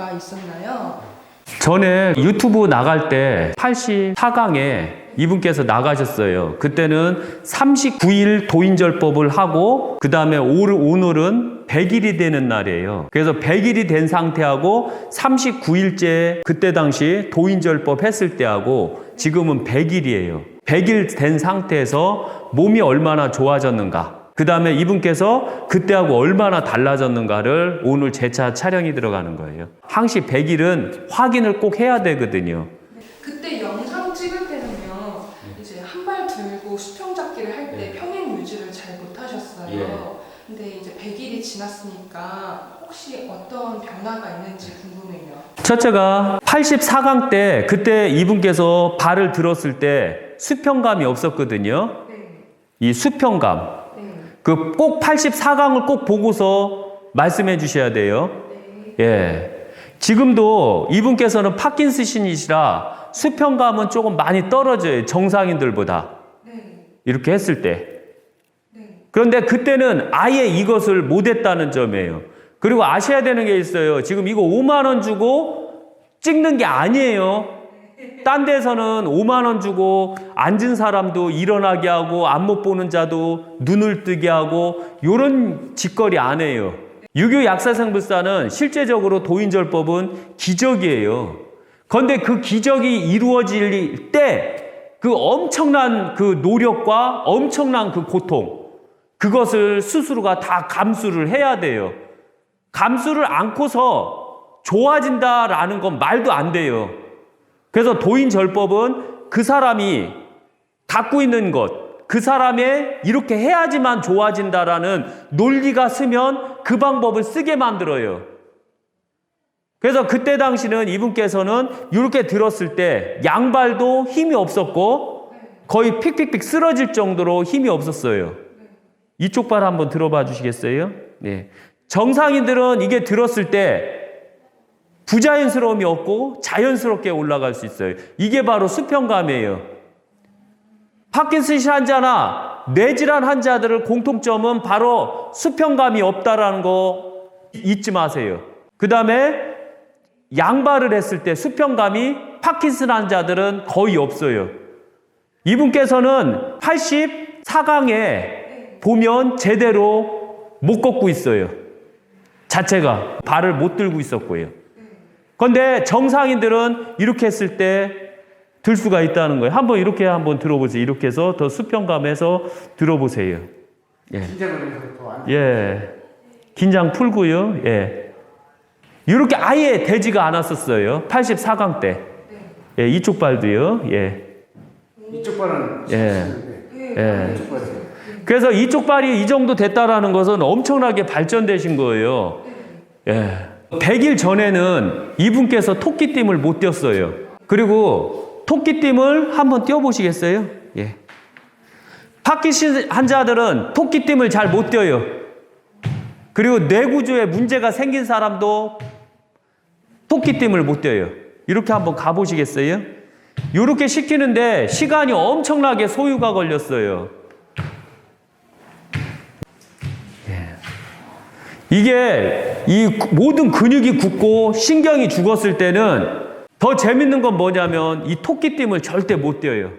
결과가 있었나요? 전에 유튜브 나갈 때 84강에 이분께서 나가셨어요. 그때는 39일 도인절법을 하고 그 다음에 오늘은 100일이 되는 날이에요. 그래서 100일이 된 상태하고 39일째 그때 당시 도인절법 했을 때하고 지금은 100일이에요. 100일 된 상태에서 몸이 얼마나 좋아졌는가. 그 다음에 이분께서 그때하고 얼마나 달라졌는가를 오늘 재차 촬영이 들어가는 거예요. 항시 100일은 확인을 꼭 해야 되거든요. 그때 영상 찍을 때는요 이제 한 발 들고 수평 잡기를 할때 평행 유지를 잘 못하셨어요. 예. 근데 이제 100일이 지났으니까 혹시 어떤 변화가 있는지 궁금해요. 첫째가 84강 때 그때 이분께서 발을 들었을 때 수평감이 없었거든요. 네, 이 수평감. 네, 그 꼭 84강을 꼭 보고서 말씀해 주셔야 돼요. 네. 예. 지금도 이분께서는 파킨슨이시라 수평감은 조금 많이 떨어져요. 정상인들보다. 네, 이렇게 했을 때. 네, 그런데 그때는 아예 이것을 못했다는 점이에요. 그리고 아셔야 되는 게 있어요. 지금 이거 5만 원 주고 찍는 게 아니에요. 딴 데서는 5만 원 주고 앉은 사람도 일어나게 하고 안 못 보는 자도 눈을 뜨게 하고 요런 짓거리 안 해요. 유교 약사생 불사는 실제적으로 도인절법은 기적이에요. 그런데 그 기적이 이루어질 때 그 엄청난 그 노력과 엄청난 그 고통 그것을 스스로가 다 감수를 해야 돼요. 감수를 않고서 좋아진다라는 건 말도 안 돼요. 그래서 도인절법은 그 사람이 갖고 있는 것, 그 사람의 이렇게 해야지만 좋아진다라는 논리가 쓰면 그 방법을 쓰게 만들어요. 그래서 그때 당시는 이분께서는 이렇게 들었을 때 양발도 힘이 없었고 거의 픽픽픽 쓰러질 정도로 힘이 없었어요. 이쪽 발 한번 들어봐 주시겠어요? 네. 정상인들은 이게 들었을 때 부자연스러움이 없고 자연스럽게 올라갈 수 있어요. 이게 바로 수평감이에요. 파킨슨 환자나 뇌질환 환자들의 공통점은 바로 수평감이 없다라는 거 잊지 마세요. 그 다음에 양발을 했을 때 수평감이 파킨슨 환자들은 거의 없어요. 이분께서는 84강에 보면 제대로 못 걷고 있어요. 자체가 발을 못 들고 있었고요. 그런데 정상인들은 이렇게 했을 때 들 수가 있다는 거예요. 한번 이렇게 한번 들어보세요. 이렇게 해서 더 수평감에서 들어보세요. 예. 예. 긴장 풀고요. 예. 이렇게 아예 되지가 않았었어요. 84강 때. 예, 이쪽 발도요. 예. 이쪽 발은 예. 예. 이쪽 발이 그래서 이쪽 발이 이 정도 됐다라는 것은 엄청나게 발전되신 거예요. 예. 100일 전에는 이분께서 토끼띠을 못 뛰었어요. 그리고 토끼띠을 한번 뛰어보시겠어요? 예. 파키신 환자들은 토끼띠을 잘못 뛰어요. 그리고 뇌구조에 문제가 생긴 사람도 토끼띠을 못 뛰어요. 이렇게 한번 가보시겠어요? 이렇게 시키는데 시간이 엄청나게 소요가 걸렸어요. 이게 이 모든 근육이 굳고 신경이 죽었을 때는 더 재밌는 건 뭐냐면 이 토끼띠을 절대 못 뛰어요.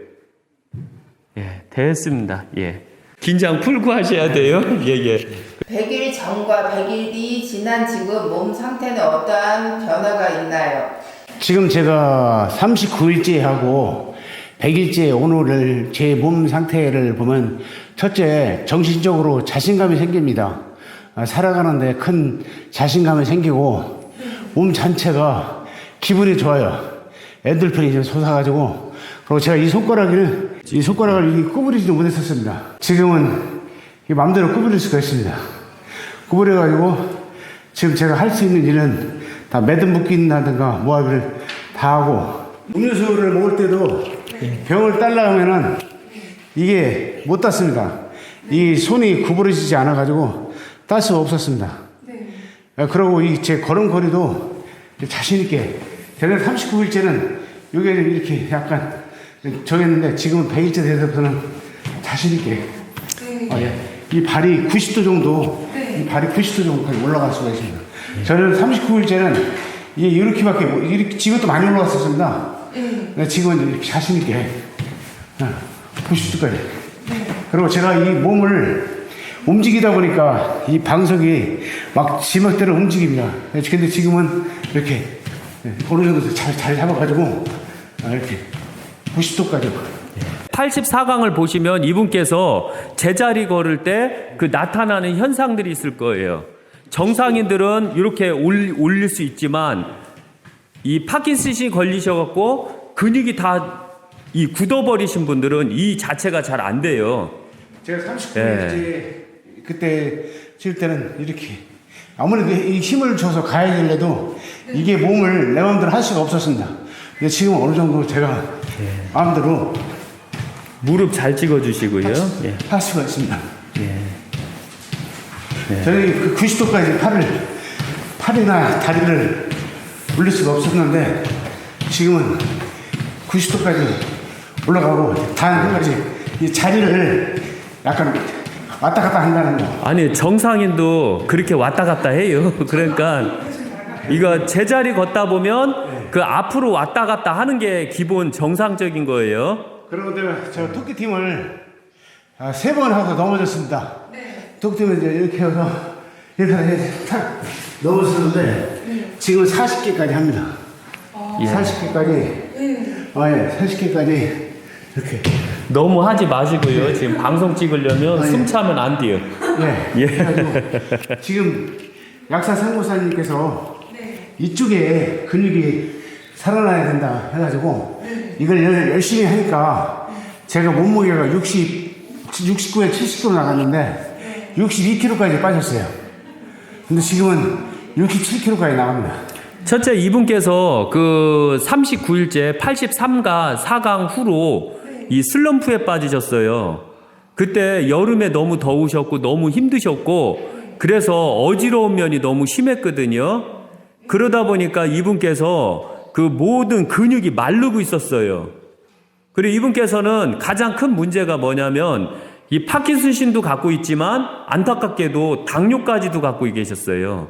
예, 됐습니다. 예. 긴장 풀고 하셔야 돼요. 예, 예. 100일 전과 100일 이 지난 지금 몸 상태는 어떠한 변화가 있나요? 지금 제가 39일째 하고 100일째 오늘을 제 몸 상태를 보면 첫째 정신적으로 자신감이 생깁니다. 아, 살아가는데 큰 자신감이 생기고 몸 전체가 기분이 좋아요. 엔돌핀이 좀 솟아가지고 그리고 제가 이 손가락을 이 손가락을 구부리지도 못했었습니다. 지금은 이 마음대로 구부릴 수가 있습니다. 구부려가지고 지금 제가 할 수 있는 일은 다 매듭 묶인다든가 모아비를 다 하고 음료수를 먹을 때도 병을 딸라하면은 이게 못 땄습니다. 이 손이 구부러지지 않아가지고 딸 수가 없었습니다. 아, 그리고 이 제 걸음걸이도 자신있게 제가 39일째는 여기 이렇게 약간 정했는데 지금은 100일째 돼서부터는 자신있게 아, 예. 이 발이 90도 정도, 네. 이 발이 90도 정도까지 올라갈 수가 있습니다. 저는 39일째는 이게 이렇게밖에, 못- 이렇게, 지금도 많이 올라갔었습니다. 네. 지금은 이렇게 자신있게, 어, 90도까지. 네. 그리고 제가 이 몸을 움직이다 보니까 이 방석이 막 지멋대로 움직입니다. 근데 지금은 이렇게 예, 어느 정도 잘, 잘 잡아가지고 아, 이렇게 90도까지 84강을 보시면 이분께서 제자리 걸을 때 그 나타나는 현상들이 있을 거예요. 정상인들은 이렇게 올, 올릴 수 있지만 이 파킨슨이 걸리셔갖고 근육이 다 이 굳어버리신 분들은 이 자체가 잘 안 돼요. 제가 39일째 그때 칠 때는 이렇게 아무래도 이 힘을 줘서 가야 될래도 이게 몸을 내 마음대로 할 수가 없었습니다. 근데 지금 어느 정도 제가 마음대로 무릎 잘 찍어주시고요. 예. 할 수가 있습니다. 저는 그 90도까지 팔을, 팔이나 다리를 올릴 수가 없었는데 지금은 90도까지 올라가고 단한 가지 이 자리를 약간 왔다 갔다 한다는 거. 아니 정상인도 그렇게 왔다 갔다 해요. 그러니까 이거 제자리 걷다 보면 그 앞으로 왔다 갔다 하는 게 기본 정상적인 거예요. 내가 저 토끼 팀을 아, 세 번 하고 넘어졌습니다. 토끼 팀을 이제 이렇게 해서 이렇게 해서 탁 넘어졌는데 지금 40개까지 합니다. 예. 40개까지 아, 예, 40개까지 이렇게 너무 하지 마시고요. 지금 방송 찍으려면 아니. 숨 차면 안 돼요. 예. 예. 그래가지고 지금 약사 상고사님께서 네. 이쪽에 근육이 살아나야 된다 해가지고 이걸 열- 열심히 하니까 제가 몸무게가 60, 69에 70kg 나갔는데 62kg까지 빠졌어요. 근데 지금은 67kg까지 나갑니다. 첫째 이분께서 그 39일째 83가 4강 후로 이 슬럼프에 빠지셨어요. 그때 여름에 너무 더우셨고 너무 힘드셨고 그래서 어지러운 면이 너무 심했거든요. 그러다 보니까 이분께서 그 모든 근육이 마르고 있었어요. 그리고 이분께서는 가장 큰 문제가 뭐냐면 이 파킨슨신도 갖고 있지만 안타깝게도 당뇨까지도 갖고 계셨어요.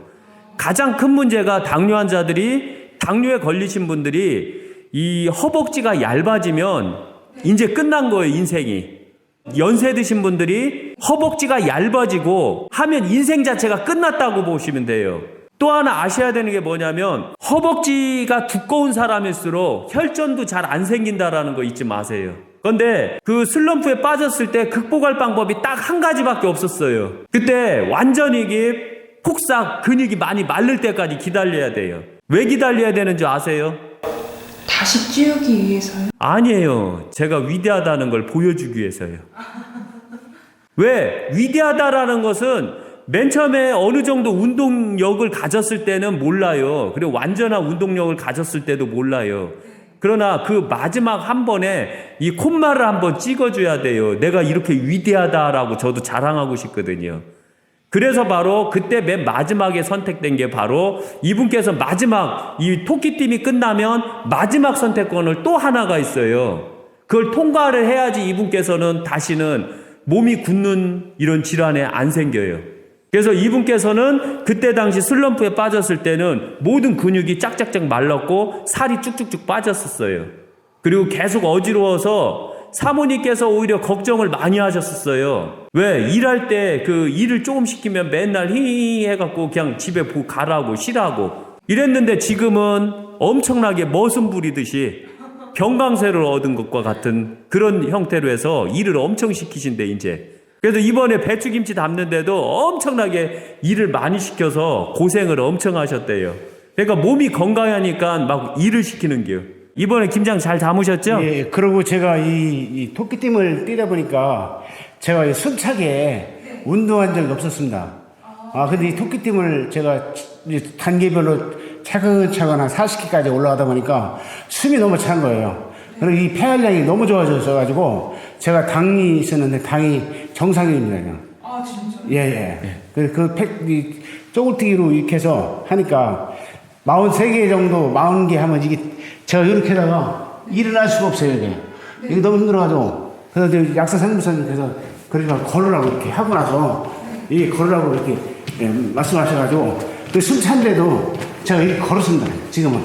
가장 큰 문제가 당뇨 환자들이 당뇨에 걸리신 분들이 이 허벅지가 얇아지면 이제 끝난 거예요, 인생이. 연세 드신 분들이 허벅지가 얇아지고 하면 인생 자체가 끝났다고 보시면 돼요. 또 하나 아셔야 되는 게 뭐냐면 허벅지가 두꺼운 사람일수록 혈전도 잘 안 생긴다라는 거 잊지 마세요. 그런데 그 슬럼프에 빠졌을 때 극복할 방법이 딱 한 가지밖에 없었어요. 그때 완전히 이게 폭삭 근육이 많이 마를 때까지 기다려야 돼요. 왜 기다려야 되는 줄 아세요? 다시 찌우기 위해서요? 아니에요. 제가 위대하다는 걸 보여주기 위해서요. 왜? 위대하다라는 것은 맨 처음에 어느 정도 운동력을 가졌을 때는 몰라요. 그리고 완전한 운동력을 가졌을 때도 몰라요. 그러나 그 마지막 한 번에 이 콧말을 한번 찍어줘야 돼요. 내가 이렇게 위대하다라고 저도 자랑하고 싶거든요. 그래서 바로 그때 맨 마지막에 선택된 게 바로 이분께서 마지막 이 토끼팀이 끝나면 마지막 선택권을 또 하나가 있어요. 그걸 통과를 해야지 이분께서는 다시는 몸이 굳는 이런 질환에 안 생겨요. 그래서 이분께서는 그때 당시 슬럼프에 빠졌을 때는 모든 근육이 짝짝짝 말랐고 살이 쭉쭉쭉 빠졌었어요. 그리고 계속 어지러워서 사모님께서 오히려 걱정을 많이 하셨었어요. 왜? 일할 때 그 일을 조금 시키면 맨날 히히 해갖고 그냥 집에 보 가라고 쉬라고 이랬는데 지금은 엄청나게 머슴 부리듯이 병강세를 얻은 것과 같은 그런 형태로 해서 일을 엄청 시키신대 이제. 그래서 이번에 배추김치 담는데도 엄청나게 일을 많이 시켜서 고생을 엄청 하셨대요. 그러니까 몸이 건강하니까 막 일을 시키는 게요. 이번에 김장 잘 담으셨죠? 예, 그리고 제가 이, 이 토끼팀을 뛰다 보니까 제가 이 숨차게 운동한 적이 없었습니다. 아, 근데 이 토끼팀을 제가 이 단계별로 차근차근 한 40기까지 올라가다 보니까 숨이 너무 찬 거예요. 그리고 이 폐활량이 너무 좋아졌어가지고 제가 당이 있었는데 당이 정상입니다. 그냥. 아 진짜? 예, 예. 그, 그 팩, 이, 쪼글뛰기로 이렇게 해서 하니까 43개 정도, 40개 하면 이게 제가 이렇게 하다가 일어날 수가 없어요, 이게. 이게 너무 힘들어가지고. 그래서 약사 상무사님께서 그러지만 걸으라고 이렇게 하고 나서 이게 걸으라고 이렇게 예, 말씀하셔가지고 그 숨찬데도 제가 이렇게 걸었습니다. 지금은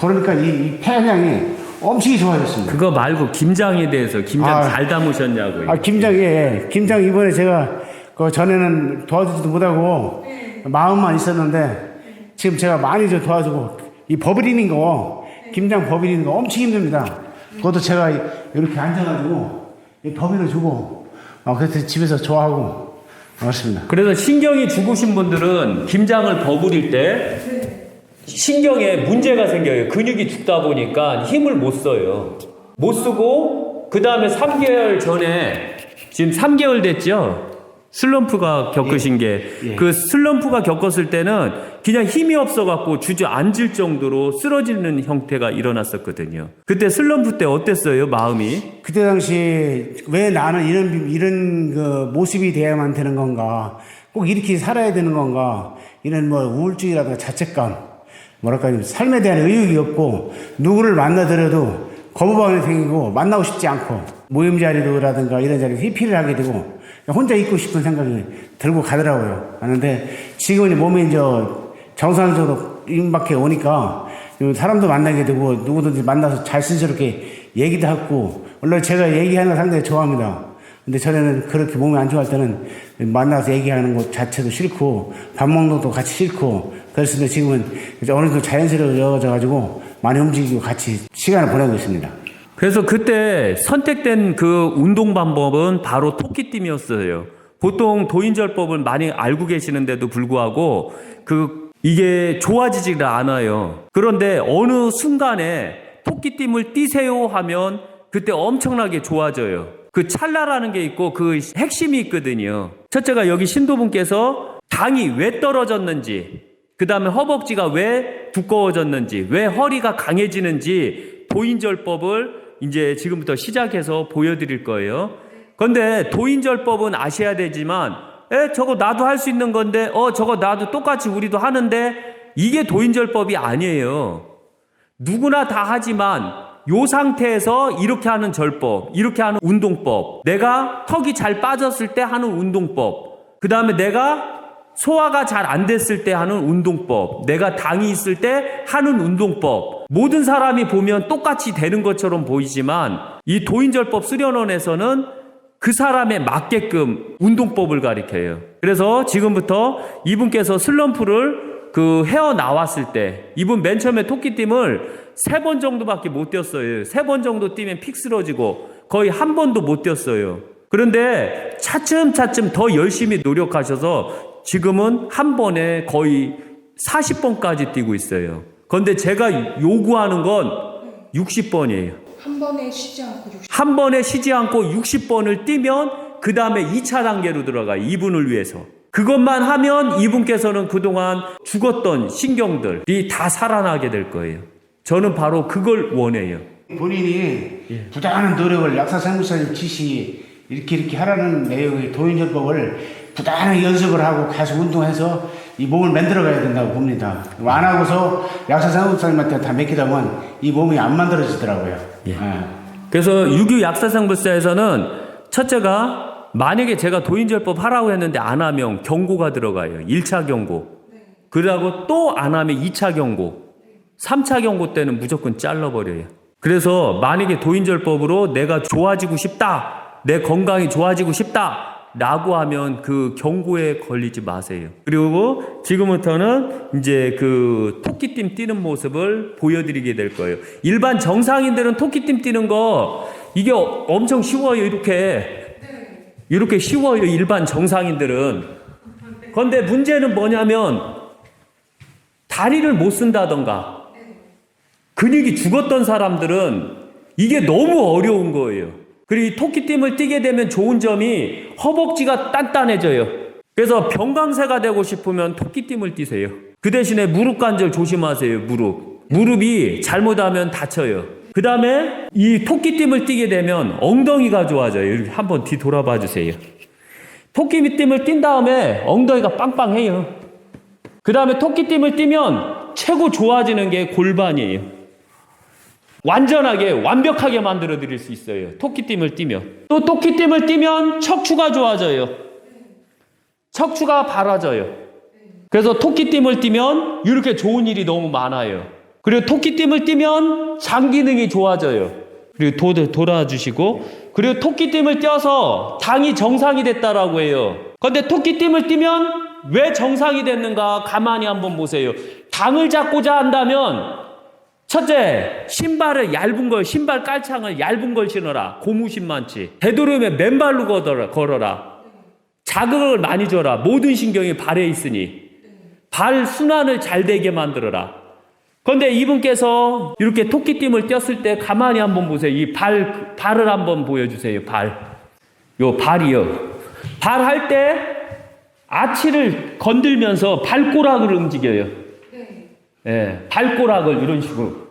걸으니까 이, 이 폐활량이 엄청 좋아졌습니다. 그거 말고 김장에 대해서 김장 아. 잘 담으셨냐고요. 아 김장 예 김장 이번에 제가 그 전에는 도와주지도 못하고 마음만 있었는데 지금 제가 많이 좀 도와주고 이 버블이는 거 김장 거 엄청 힘듭니다. 그것도 제가 이렇게 앉아가지고 이 버블을 주고 어, 그래서 집에서 좋아하고 그렇습니다. 그래서 신경이 죽으신 분들은 김장을 버무릴 때 신경에 문제가 생겨요. 근육이 죽다 보니까 힘을 못 써요. 못 쓰고 그 다음에 3개월 전에 지금 3개월 됐죠. 슬럼프가 겪으신 게 예. 그 슬럼프가 겪었을 때는 그냥 힘이 없어갖고 주저앉을 정도로 쓰러지는 형태가 일어났었거든요. 그때 슬럼프 때 어땠어요 마음이? 그때 당시 왜 나는 이런 이런 그 모습이 돼야만 되는 건가? 꼭 이렇게 살아야 되는 건가? 이런 뭐 우울증이라든가 자책감, 뭐랄까 좀 삶에 대한 의욕이 없고 누구를 만나더라도 거부감이 생기고 만나고 싶지 않고 모임 자리도라든가 이런 자리에 회피를 하게 되고 혼자 있고 싶은 생각이 들고 가더라고요. 하는데 지금 은 몸이 이제 정상적으로 임박해 오니까 사람도 만나게 되고 누구든지 만나서 잘순스럽게 얘기도 하고 원래 제가 얘기하는 거 상당히 좋아합니다. 근데 전에는 그렇게 몸이 안 좋아할 때는 만나서 얘기하는 것 자체도 싫고 밥 먹는 것도 같이 싫고 그랬는데 지금은 이제 어느 정도 자연스러워져 가지고 많이 움직이고 같이 시간을 보내고 있습니다. 그래서 그때 선택된 그 운동 방법은 바로 토끼띠이었어요. 보통 도인절법을 많이 알고 계시는데도 불구하고 그 이게 좋아지지가 않아요. 그런데 어느 순간에 토끼띠을 띄세요 하면 그때 엄청나게 좋아져요. 그 찰나라는 게 있고 그 핵심이 있거든요. 첫째가 여기 신도분께서 당이 왜 떨어졌는지, 그 다음에 허벅지가 왜 두꺼워졌는지, 왜 허리가 강해지는지 도인절법을 이제 지금부터 시작해서 보여드릴 거예요. 근데 도인절법은 아셔야 되지만, 에, 저거 나도 할 수 있는 건데, 어, 저거 나도 똑같이 우리도 하는데, 이게 도인절법이 아니에요. 누구나 다 하지만, 요 상태에서 이렇게 하는 절법, 이렇게 하는 운동법, 내가 턱이 잘 빠졌을 때 하는 운동법, 그 다음에 내가 소화가 잘 안 됐을 때 하는 운동법, 내가 당이 있을 때 하는 운동법, 모든 사람이 보면 똑같이 되는 것처럼 보이지만 이 도인절법 수련원에서는 그 사람에 맞게끔 운동법을 가리켜요. 그래서 지금부터 이분께서 슬럼프를 그 헤어 나왔을 때 이분 맨 처음에 토끼팀을 세 번 정도밖에 못 뛰었어요. 세 번 정도 뛰면 픽 쓰러지고 거의 한 번도 못 뛰었어요. 그런데 차츰차츰 더 열심히 노력하셔서 지금은 한 번에 거의 40번까지 뛰고 있어요. 그런데 제가 요구하는 건 60번이에요. 한 번에 쉬지 않고 60. 한 번에 쉬지 않고 60번을 뛰면 그 다음에 2차 단계로 들어가요. 이분을 위해서. 그것만 하면 이분께서는 그동안 죽었던 신경들이 다 살아나게 될 거예요. 저는 바로 그걸 원해요. 본인이 부단한 노력을 약사 상무사님 지시 이렇게 이렇게 하라는 내용의 도인절법을 부단하게 연습을 하고 가서 운동해서 이 몸을 만들어 가야 된다고 봅니다. 안 하고서 약사 상무사님한테 다 맡기다 보면 이 몸이 안 만들어지더라고요. 예. 그래서 유교 약사상 불사에서는 첫째가 만약에 제가 도인절법 하라고 했는데 안 하면 경고가 들어가요. 1차 경고. 그러고 또 안 하면 2차 경고. 3차 경고 때는 무조건 잘라버려요. 그래서 만약에 도인절법으로 내가 좋아지고 싶다. 내 건강이 좋아지고 싶다. 라고 하면 그 경고에 걸리지 마세요. 그리고 지금부터는 이제 그 토끼띠 뛰는 모습을 보여드리게 될 거예요. 일반 정상인들은 토끼띠 뛰는 거 이게 어- 엄청 쉬워요. 이렇게. 이렇게 쉬워요. 일반 정상인들은. 그런데 문제는 뭐냐면 다리를 못 쓴다던가 근육이 죽었던 사람들은 이게 너무 어려운 거예요. 그리고 이 토끼띠을 뛰게 되면 좋은 점이 허벅지가 단단해져요. 그래서 병강세가 되고 싶으면 토끼띠을 뛰세요. 그 대신에 무릎 관절 조심하세요. 무릎. 무릎이 잘못하면 다쳐요. 그 다음에 이 토끼띠을 뛰게 되면 엉덩이가 좋아져요. 이렇게 한번 뒤 돌아봐 주세요. 토끼띠을 뛴 다음에 엉덩이가 빵빵해요. 그 다음에 토끼띠을 뛰면 최고 좋아지는 게 골반이에요. 완전하게 완벽하게 만들어 드릴 수 있어요. 토끼띠을 띠면. 또 토끼띠을 띠면 척추가 좋아져요. 척추가 바라져요. 그래서 토끼띠을 띠면 이렇게 좋은 일이 너무 많아요. 그리고 토끼띠을 띠면 장 기능이 좋아져요. 그리고 도, 돌아주시고 그리고 토끼띠을 띄어서 당이 정상이 됐다라고 해요. 근데 토끼띠을 띠면 왜 정상이 됐는가 가만히 한번 보세요. 당을 잡고자 한다면 첫째, 신발을 얇은 걸, 신발 깔창을 얇은 걸 신어라. 고무신 많지. 되도록이면 맨발로 걸어라. 자극을 많이 줘라. 모든 신경이 발에 있으니. 발 순환을 잘 되게 만들어라. 그런데 이분께서 이렇게 토끼띠을 띄었을 때 가만히 한번 보세요. 이 발, 발을 한번 보여주세요. 발. 요 발이요. 발 할 때 아치를 건들면서 발꼬락을 움직여요. 네. 예, 발꼬락을 이런 식으로.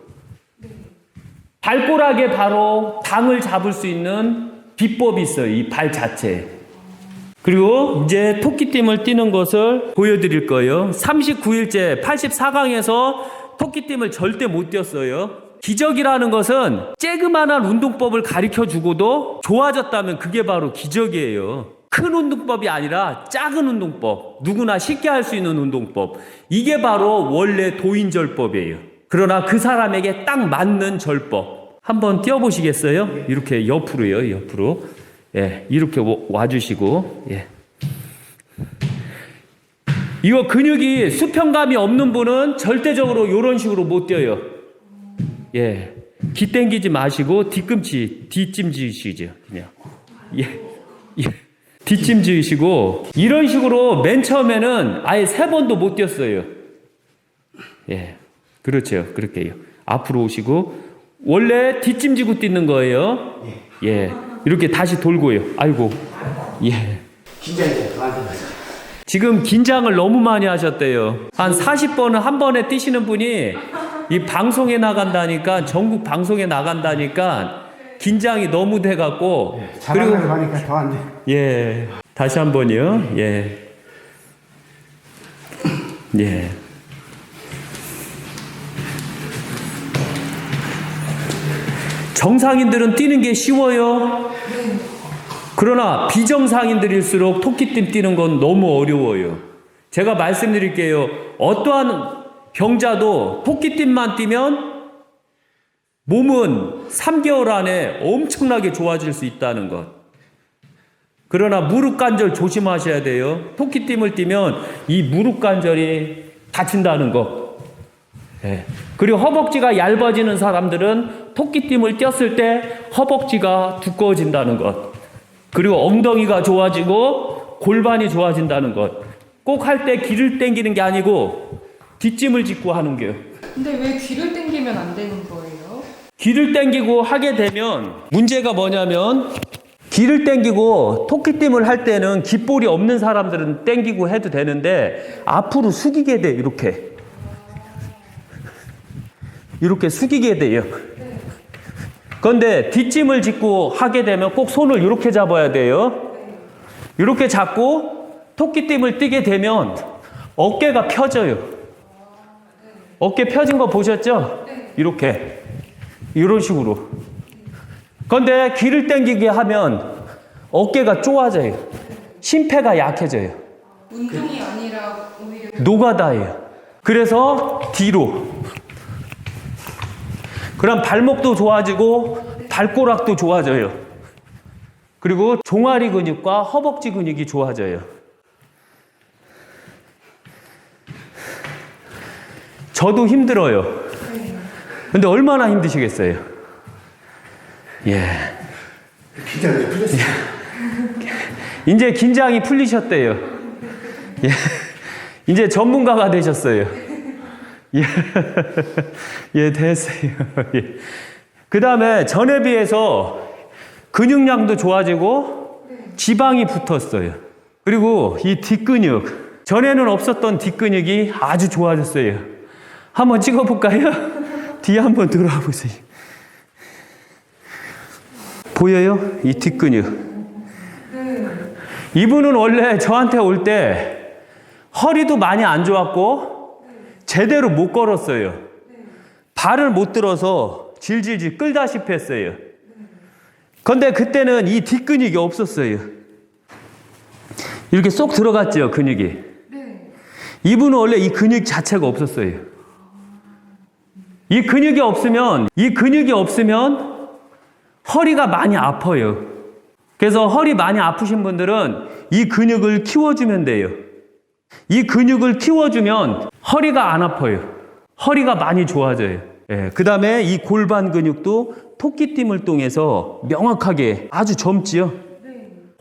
발꼬락에 바로 당을 잡을 수 있는 비법이 있어요. 이 발 자체에. 그리고 이제 토끼띠을 띄는 것을 보여드릴 거예요. 39일째 84강에서 토끼띠을 절대 못 띄었어요. 기적이라는 것은 쬐그만한 운동법을 가르쳐 주고도 좋아졌다면 그게 바로 기적이에요. 큰 운동법이 아니라 작은 운동법, 누구나 쉽게 할 수 있는 운동법. 이게 바로 원래 도인절법이에요. 그러나 그 사람에게 딱 맞는 절법. 한번 띄워보시겠어요? 이렇게 옆으로요, 옆으로. 예, 이렇게 와주시고, 예. 이거 근육이 수평감이 없는 분은 절대적으로 이런 식으로 못 뛰어요. 예. 기 땡기지 마시고 뒤꿈치, 뒷짐 지으시죠. 그냥. 예. 예. 뒷짐 지으시고, 이런 식으로 맨 처음에는 아예 세 번도 못 뛰었어요. 예. 그렇죠. 그렇게요. 앞으로 오시고, 원래 뒷짐 지고 뛰는 거예요. 예. 이렇게 다시 돌고요. 아이고. 예. 긴장이 더안 지금 긴장을 너무 많이 하셨대요. 한 40번은 한 번에 뛰시는 분이 이 방송에 나간다니까, 전국 방송에 나간다니까, 긴장이 너무 돼 갖고, 자랑을 그리고, 하니까 더안 돼. 예. 다시 한 번요. 예. 예. 정상인들은 뛰는 게 쉬워요. 그러나 비정상인들일수록 토끼띠 뛰는 건 너무 어려워요. 제가 말씀드릴게요. 어떠한 병자도 토끼띠만 뛰면 몸은 3개월 안에 엄청나게 좋아질 수 있다는 것. 그러나 무릎 관절 조심하셔야 돼요. 토끼띠을 뛰면 이 무릎 관절이 다친다는 것. 예. 그리고 허벅지가 얇아지는 사람들은 토끼띠을 뛰었을 때 허벅지가 두꺼워진다는 것. 그리고 엉덩이가 좋아지고 골반이 좋아진다는 것. 꼭 할때 길을 당기는 게 아니고 뒷짐을 짚고 하는 게요. 근데 왜 귀를 당기면 안 되는 거예요? 길을 당기고 하게 되면 문제가 뭐냐면 길을 당기고 토끼띠을 할 때는 깃볼이 없는 사람들은 당기고 해도 되는데 앞으로 숙이게 돼 이렇게 이렇게 숙이게 돼요. 그런데 뒷짐을 짚고 하게 되면 꼭 손을 이렇게 잡아야 돼요. 이렇게 잡고 토끼띠을 뛰게 되면 어깨가 펴져요. 어깨 펴진 거 보셨죠? 이렇게 이런 식으로. 그런데 귀를 당기게 하면 어깨가 쪼아져요. 심폐가 약해져요. 운동이 아니라 오히려 노가다예요. 그래서 뒤로. 그럼 발목도 좋아지고 발꼬락도 좋아져요. 그리고 종아리 근육과 허벅지 근육이 좋아져요. 저도 힘들어요. 근데 얼마나 힘드시겠어요? 예. 긴장이 풀렸어. 이제 긴장이 풀리셨대요. 예. 이제 전문가가 되셨어요. 예. 예, 됐어요. 예. 그 다음에 전에 비해서 근육량도 좋아지고 지방이 붙었어요. 그리고 이 뒷근육. 전에는 없었던 뒷근육이 아주 좋아졌어요. 한번 찍어볼까요? 뒤에 한번 들어와 보세요. 보여요? 이 뒷근육. 이분은 원래 저한테 올 때 허리도 많이 안 좋았고 제대로 못 걸었어요. 발을 못 들어서 질질질 끌다시피 했어요. 근데 그때는 이 뒷근육이 없었어요. 이렇게 쏙 들어갔죠, 근육이. 네. 이분은 원래 이 근육 자체가 없었어요. 이 근육이 없으면, 이 근육이 없으면 허리가 많이 아파요. 그래서 허리 많이 아프신 분들은 이 근육을 키워주면 돼요. 이 근육을 키워주면 허리가 안 아파요. 허리가 많이 좋아져요. 그 다음에 이 골반 근육도 토끼띠을 통해서 명확하게 아주 젊지요.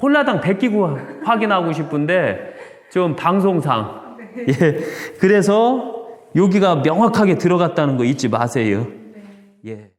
홀라당 100기구 확인하고 싶은데 좀 방송상. 예. 그래서 여기가 명확하게 들어갔다는 거 잊지 마세요. 예.